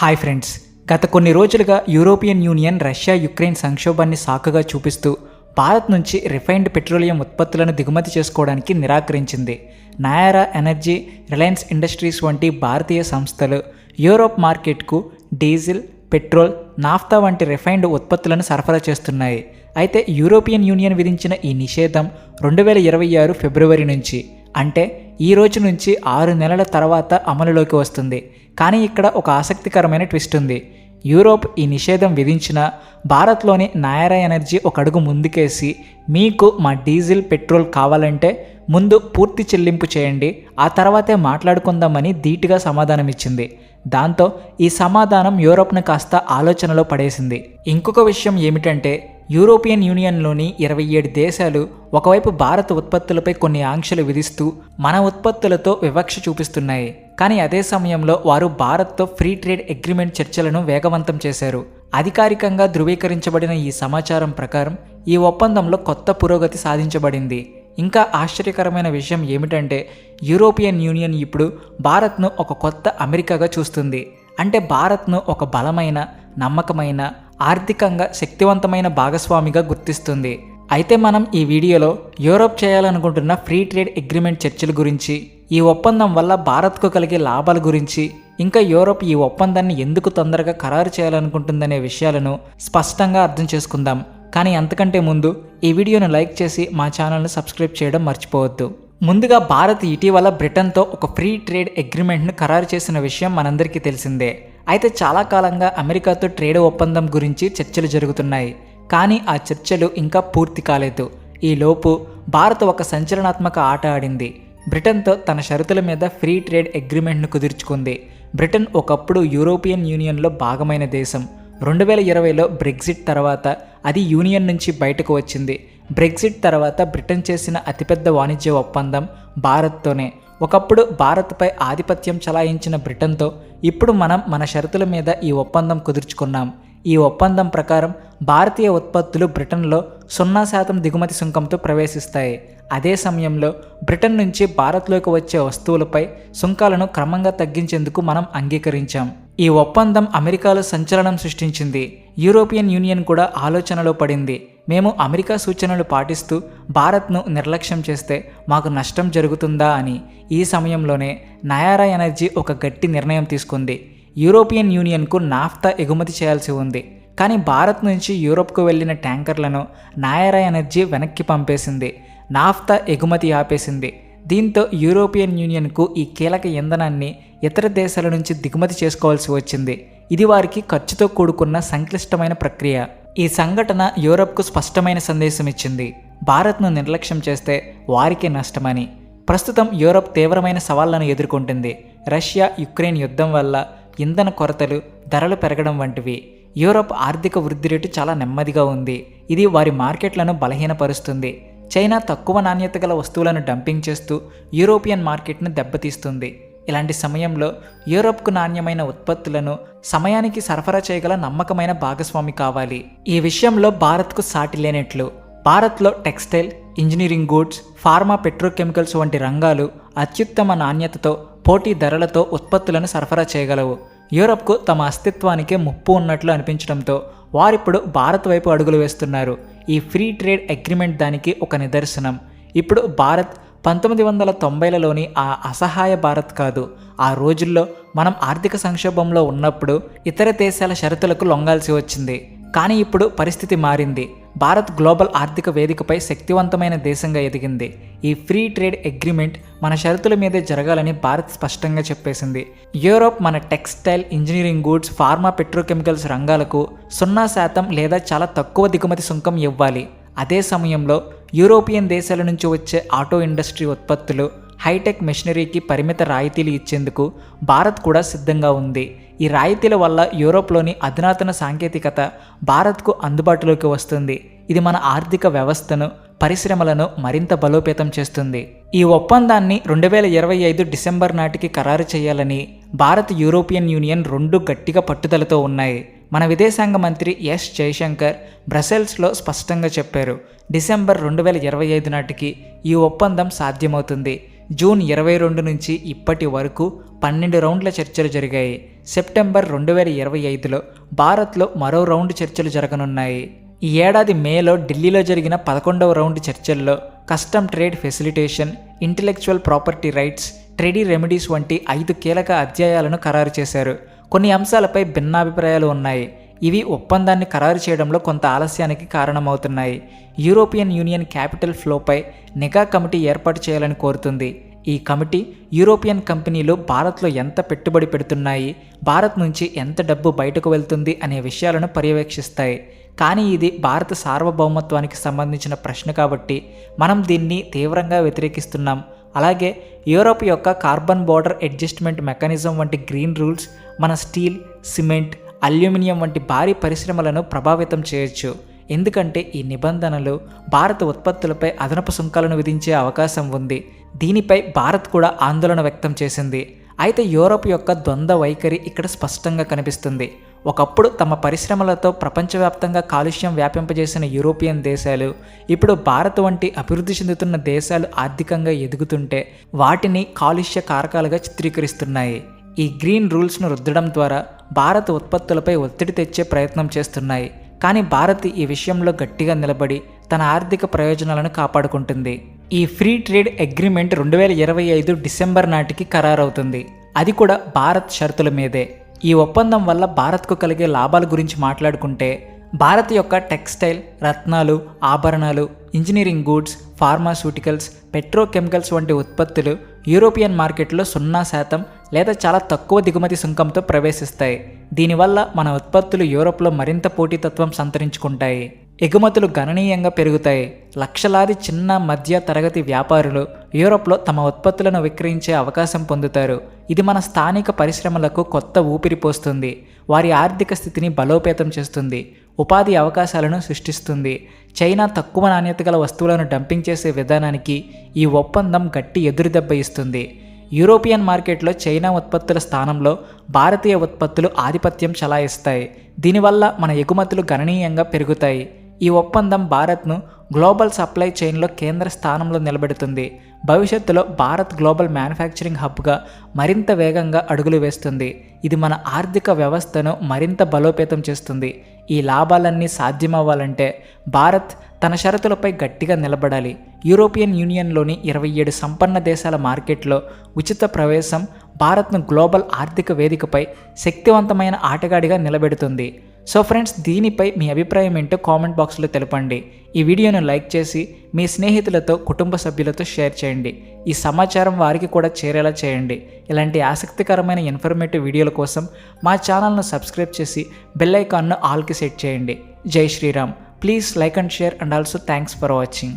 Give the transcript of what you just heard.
Hi friends గత కొన్ని రోజులుగా యూరోపియన్ యూనియన్ రష్యా యుక్రెయిన్ సంక్షోభాన్ని సాకుగా చూపిస్తూ భారత్ నుంచి రిఫైన్డ్ పెట్రోలియం ఉత్పత్తులను దిగుమతి చేసుకోవడానికి నిరాకరించింది. నయారా ఎనర్జీ రిలయన్స్ ఇండస్ట్రీస్ వంటి భారతీయ సంస్థలు యూరోప్ మార్కెట్కు డీజిల్ పెట్రోల్ నాఫ్తా వంటి రిఫైన్డ్ ఉత్పత్తులను సరఫరా చేస్తున్నాయి. అయితే యూరోపియన్ యూనియన్ విధించిన ఈ నిషేధం రెండు వేల ఇరవై ఆరు ఫిబ్రవరి నుంచి అంటే ఈ రోజు నుంచి ఆరు నెలల తర్వాత అమలులోకి వస్తుంది. కానీ ఇక్కడ ఒక ఆసక్తికరమైన ట్విస్ట్ ఉంది. యూరోప్ ఈ నిషేధం విధించిన భారత్లోని నాయరా ఎనర్జీ ఒక అడుగు ముందుకేసి మీకు మా డీజిల్ పెట్రోల్ కావాలంటే ముందు పూర్తి చెల్లింపు చేయండి ఆ తర్వాతే మాట్లాడుకుందామని ధీటుగా సమాధానమిచ్చింది. దాంతో ఈ సమాధానం యూరోప్ను కాస్త ఆలోచనలో పడేసింది. ఇంకొక విషయం ఏమిటంటే యూరోపియన్ యూనియన్లోని ఇరవై ఏడు దేశాలు ఒకవైపు భారత ఉత్పత్తులపై కొన్ని ఆంక్షలు విధిస్తూ మన ఉత్పత్తులతో వివక్ష చూపిస్తున్నాయి. కానీ అదే సమయంలో వారు భారత్తో ఫ్రీ ట్రేడ్ అగ్రిమెంట్ చర్చలను వేగవంతం చేశారు. అధికారికంగా ధృవీకరించబడిన ఈ సమాచారం ప్రకారం ఈ ఒప్పందంలో కొత్త పురోగతి సాధించబడింది. ఇంకా ఆశ్చర్యకరమైన విషయం ఏమిటంటే యూరోపియన్ యూనియన్ ఇప్పుడు భారత్ను ఒక కొత్త అమెరికాగా చూస్తుంది. అంటే భారత్ను ఒక బలమైన నమ్మకమైన ఆర్థికంగా శక్తివంతమైన భాగస్వామిగా గుర్తిస్తుంది. అయితే మనం ఈ వీడియోలో యూరోప్ చేయాలనుకుంటున్న ఫ్రీ ట్రేడ్ అగ్రిమెంట్ చర్చల గురించి ఈ ఒప్పందం వల్ల భారత్కు కలిగే లాభాల గురించి ఇంకా యూరోప్ ఈ ఒప్పందాన్ని ఎందుకు తొందరగా ఖరారు చేయాలనుకుంటుందనే విషయాలను స్పష్టంగా అర్థం చేసుకుందాం. కానీ అంతకంటే ముందు ఈ వీడియోను లైక్ చేసి మా ఛానల్ను సబ్స్క్రైబ్ చేయడం మర్చిపోవద్దు. ముందుగా భారత్ ఇటీవల బ్రిటన్తో ఒక ఫ్రీ ట్రేడ్ అగ్రిమెంట్ను ఖరారు చేసిన విషయం మనందరికీ తెలిసిందే. అయితే చాలా కాలంగా అమెరికాతో ట్రేడ్ ఒప్పందం గురించి చర్చలు జరుగుతున్నాయి. కానీ ఆ చర్చలు ఇంకా పూర్తి కాలేదు. ఈలోపు భారత్ ఒక సంచలనాత్మక ఆట ఆడింది. బ్రిటన్తో తన షరతుల మీద ఫ్రీ ట్రేడ్ అగ్రిమెంట్ను కుదుర్చుకుంది. బ్రిటన్ ఒకప్పుడు యూరోపియన్ యూనియన్లో భాగమైన దేశం. రెండు వేల ఇరవైలో బ్రెగ్జిట్ తర్వాత అది యూనియన్ నుంచి బయటకు వచ్చింది. బ్రెగ్జిట్ తర్వాత బ్రిటన్ చేసిన అతిపెద్ద వాణిజ్య ఒప్పందం భారత్తోనే. ఒకప్పుడు భారత్పై ఆధిపత్యం చలాయించిన బ్రిటన్తో ఇప్పుడు మనం మన షరతుల మీద ఈ ఒప్పందం కుదుర్చుకున్నాం. ఈ ఒప్పందం ప్రకారం భారతీయ ఉత్పత్తులు బ్రిటన్లో సున్నా శాతం దిగుమతి సుంకంతో ప్రవేశిస్తాయి. అదే సమయంలో బ్రిటన్ నుంచి భారత్లోకి వచ్చే వస్తువులపై సుంకాలను క్రమంగా తగ్గించేందుకు మనం అంగీకరించాం. ఈ ఒప్పందం అమెరికాలో సంచలనం సృష్టించింది. యూరోపియన్ యూనియన్ కూడా ఆలోచనలో పడింది. మేము అమెరికా సూచనలు పాటిస్తూ భారత్ను నిర్లక్ష్యం చేస్తే మాకు నష్టం జరుగుతుందా అని. ఈ సమయంలోనే నయారా ఎనర్జీ ఒక గట్టి నిర్ణయం తీసుకుంది. యూరోపియన్ యూనియన్కు నాఫ్తా ఎగుమతి చేయాల్సి ఉంది. కానీ భారత్ నుంచి యూరోప్కు వెళ్ళిన ట్యాంకర్లను నాయరా ఎనర్జీ వెనక్కి పంపేసింది. నాఫ్తా ఎగుమతి ఆపేసింది. దీంతో యూరోపియన్ యూనియన్కు ఈ కీలక ఇంధనాన్ని ఇతర దేశాల నుంచి దిగుమతి చేసుకోవాల్సి వచ్చింది. ఇది వారికి ఖర్చుతో కూడుకున్న సంక్లిష్టమైన ప్రక్రియ. ఈ సంఘటన యూరప్కు స్పష్టమైన సందేశం ఇచ్చింది. భారత్ను నిర్లక్ష్యం చేస్తే వారికే నష్టమని. ప్రస్తుతం యూరప్ తీవ్రమైన సవాళ్ళను ఎదుర్కొంటుంది. రష్యా యుక్రెయిన్ యుద్ధం వల్ల ఇంధన కొరతలు ధరలు పెరగడం వంటివి. యూరోప్ ఆర్థిక వృద్ధి రేటు చాలా నెమ్మదిగా ఉంది. ఇది వారి మార్కెట్లను బలహీనపరుస్తుంది. చైనా తక్కువ నాణ్యత గల వస్తువులను డంపింగ్ చేస్తూ యూరోపియన్ మార్కెట్ను దెబ్బతీస్తుంది. ఇలాంటి సమయంలో యూరోప్కు నాణ్యమైన ఉత్పత్తులను సమయానికి సరఫరా చేయగల నమ్మకమైన భాగస్వామి కావాలి. ఈ విషయంలో భారత్కు సాటి లేనట్లు భారత్లో textile engineering goods pharma petrochemicals వంటి రంగాలు అత్యుత్తమ నాణ్యతతో పోటీ ధరలతో ఉత్పత్తులను సరఫరా చేయగలవు. యూరప్కు తమ అస్తిత్వానికే ముప్పు ఉన్నట్లు అనిపించడంతో వారిప్పుడు భారత్ వైపు అడుగులు వేస్తున్నారు. ఈ ఫ్రీ ట్రేడ్ అగ్రిమెంట్ దానికి ఒక నిదర్శనం. ఇప్పుడు భారత్ పంతొమ్మిది వందల తొంభైలలోని ఆ అసహాయ భారత్ కాదు. ఆ రోజుల్లో మనం ఆర్థిక సంక్షోభంలో ఉన్నప్పుడు ఇతర దేశాల షరతులకు లొంగాల్సి వచ్చింది. కానీ ఇప్పుడు పరిస్థితి మారింది. భారత్ గ్లోబల్ ఆర్థిక వేదికపై శక్తివంతమైన దేశంగా ఎదిగింది. ఈ ఫ్రీ ట్రేడ్ అగ్రిమెంట్ మన షరతుల మీదే జరగాలని భారత్ స్పష్టంగా చెప్పేసింది. యూరోప్ మన textile engineering goods pharma petrochemicals రంగాలకు సున్నా శాతం లేదా చాలా తక్కువ దిగుమతి సుంకం ఇవ్వాలి. అదే సమయంలో యూరోపియన్ దేశాల నుంచి వచ్చే ఆటో ఇండస్ట్రీ ఉత్పత్తులు హైటెక్ మెషినరీకి పరిమిత రాయితీలు ఇచ్చేందుకు భారత్ కూడా సిద్ధంగా ఉంది. ఈ రాయితీల వల్ల యూరోప్లోని అధునాతన సాంకేతికత భారత్కు అందుబాటులోకి వస్తుంది. ఇది మన ఆర్థిక వ్యవస్థను పరిశ్రమలను మరింత బలోపేతం చేస్తుంది. ఈ ఒప్పందాన్ని రెండు వేల ఇరవై ఐదు డిసెంబర్ నాటికి ఖరారు చేయాలని భారత్ యూరోపియన్ యూనియన్ రెండు గట్టిగా పట్టుదలతో ఉన్నాయి. మన విదేశాంగ మంత్రి ఎస్ జయశంకర్ బ్రసెల్స్లో స్పష్టంగా చెప్పారు. డిసెంబర్ రెండు వేల ఇరవై ఐదు నాటికి ఈ ఒప్పందం సాధ్యమవుతుంది. జూన్ ఇరవై రెండు నుంచి ఇప్పటి వరకు పన్నెండు రౌండ్ల చర్చలు జరిగాయి. సెప్టెంబర్ రెండు వేల ఇరవై ఐదులో భారత్లో మరో రౌండ్ చర్చలు జరగనున్నాయి. ఈ ఏడాది మేలో ఢిల్లీలో జరిగిన పదకొండవ రౌండ్ చర్చల్లో custom trade facilitation intellectual property rights trade remedies వంటి ఐదు కీలక అధ్యాయాలను ఖరారు చేశారు. కొన్ని అంశాలపై భిన్నాభిప్రాయాలు ఉన్నాయి. ఇవి ఒప్పందాన్ని ఖరారు చేయడంలో కొంత ఆలస్యానికి కారణమవుతున్నాయి. యూరోపియన్ యూనియన్ క్యాపిటల్ ఫ్లోపై నిఘా కమిటీ ఏర్పాటు చేయాలని కోరుతుంది. ఈ కమిటీ యూరోపియన్ కంపెనీలు భారత్లో ఎంత పెట్టుబడి పెడుతున్నాయి భారత్ నుంచి ఎంత డబ్బు బయటకు వెళ్తుంది అనే విషయాలను పర్యవేక్షిస్తాయి. కానీ ఇది భారత సార్వభౌమత్వానికి సంబంధించిన ప్రశ్న కాబట్టి మనం దీన్ని తీవ్రంగా వ్యతిరేకిస్తున్నాం. అలాగే యూరోప్ యొక్క కార్బన్ బోర్డర్ అడ్జస్ట్మెంట్ మెకానిజం వంటి గ్రీన్ రూల్స్ మన స్టీల్ సిమెంట్ అల్యూమినియం వంటి భారీ పరిశ్రమలను ప్రభావితం చేయొచ్చు. ఎందుకంటే ఈ నిబంధనలు భారత ఉత్పత్తులపై అదనపు సుంకాలను విధించే అవకాశం ఉంది. దీనిపై భారత్ కూడా ఆందోళన వ్యక్తం చేసింది. అయితే యూరోప్ యొక్క ద్వంద్వ వైఖరి ఇక్కడ స్పష్టంగా కనిపిస్తుంది. ఒకప్పుడు తమ పరిశ్రమలతో ప్రపంచవ్యాప్తంగా కాలుష్యం వ్యాపింపజేసిన యూరోపియన్ దేశాలు ఇప్పుడు భారత్ వంటి అభివృద్ధి చెందుతున్న దేశాలు ఆర్థికంగా ఎదుగుతుంటే వాటిని కాలుష్య కారకాలుగా చిత్రీకరిస్తున్నాయి. ఈ గ్రీన్ రూల్స్ను రుద్దడం ద్వారా భారత్ ఉత్పత్తులపై ఒత్తిడి తెచ్చే ప్రయత్నం చేస్తున్నాయి. కానీ భారత్ ఈ విషయంలో గట్టిగా నిలబడి తన ఆర్థిక ప్రయోజనాలను కాపాడుకుంటుంది. ఈ ఫ్రీ ట్రేడ్ అగ్రిమెంట్ రెండు వేల ఇరవై ఐదు డిసెంబర్ నాటికి ఖరారవుతుంది. అది కూడా భారత్ షరతుల మీదే. ఈ ఒప్పందం వల్ల భారత్కు కలిగే లాభాల గురించి మాట్లాడుకుంటే భారత్ యొక్క టెక్స్టైల్ రత్నాలు ఆభరణాలు ఇంజనీరింగ్ గూడ్స్ ఫార్మాస్యూటికల్స్ పెట్రోకెమికల్స్ వంటి ఉత్పత్తులు యూరోపియన్ మార్కెట్లో సున్నా శాతం లేదా చాలా తక్కువ దిగుమతి సుంకంతో ప్రవేశిస్తాయి. దీనివల్ల మన ఉత్పత్తులు యూరోప్లో మరింత పోటీతత్వం సంతరించుకుంటాయి. ఎగుమతులు గణనీయంగా పెరుగుతాయి. లక్షలాది చిన్న మధ్య తరగతి వ్యాపారులు యూరోప్లో తమ ఉత్పత్తులను విక్రయించే అవకాశం పొందుతారు. ఇది మన స్థానిక పరిశ్రమలకు కొత్త ఊపిరి పోస్తుంది. వారి ఆర్థిక స్థితిని బలోపేతం చేస్తుంది. ఉపాధి అవకాశాలను సృష్టిస్తుంది. చైనా తక్కువ నాణ్యత గల వస్తువులను డంపింగ్ చేసే విధానానికి ఈ ఒప్పందం గట్టి ఎదురుదెబ్బ ఇస్తుంది. యూరోపియన్ మార్కెట్లో చైనా ఉత్పత్తుల స్థానంలో భారతీయ ఉత్పత్తులు ఆధిపత్యం చలాయిస్తాయి. దీనివల్ల మన ఎగుమతులు గణనీయంగా పెరుగుతాయి. ఈ ఒప్పందం భారత్ను గ్లోబల్ సప్లై చైన్లో కేంద్ర స్థానంలో నిలబెడుతుంది. భవిష్యత్తులో భారత్ గ్లోబల్ మ్యానుఫ్యాక్చరింగ్ హబ్గా మరింత వేగంగా అడుగులు వేస్తుంది. ఇది మన ఆర్థిక వ్యవస్థను మరింత బలోపేతం చేస్తుంది. ఈ లాభాలన్నీ సాధ్యమవ్వాలంటే భారత్ తన షరతులపై గట్టిగా నిలబడాలి. యూరోపియన్ యూనియన్లోని ఇరవై ఏడు సంపన్న దేశాల మార్కెట్లో ఉచిత ప్రవేశం భారత్ను గ్లోబల్ ఆర్థిక వేదికపై శక్తివంతమైన ఆటగాడిగా నిలబెడుతుంది. సో ఫ్రెండ్స్ దీనిపై మీ అభిప్రాయం ఏంటో కామెంట్ బాక్స్లో తెలపండి. ఈ వీడియోను లైక్ చేసి మీ స్నేహితులతో కుటుంబ సభ్యులతో షేర్ చేయండి. ఈ సమాచారం వారికి కూడా చేరేలా చేయండి. ఇలాంటి ఆసక్తికరమైన ఇన్ఫర్మేటివ్ వీడియోల కోసం మా ఛానల్ను సబ్స్క్రైబ్ చేసి బెల్ ఐకాన్ను ఆల్కి సెట్ చేయండి. Jai Shriram. Please like and share and also thanks for watching.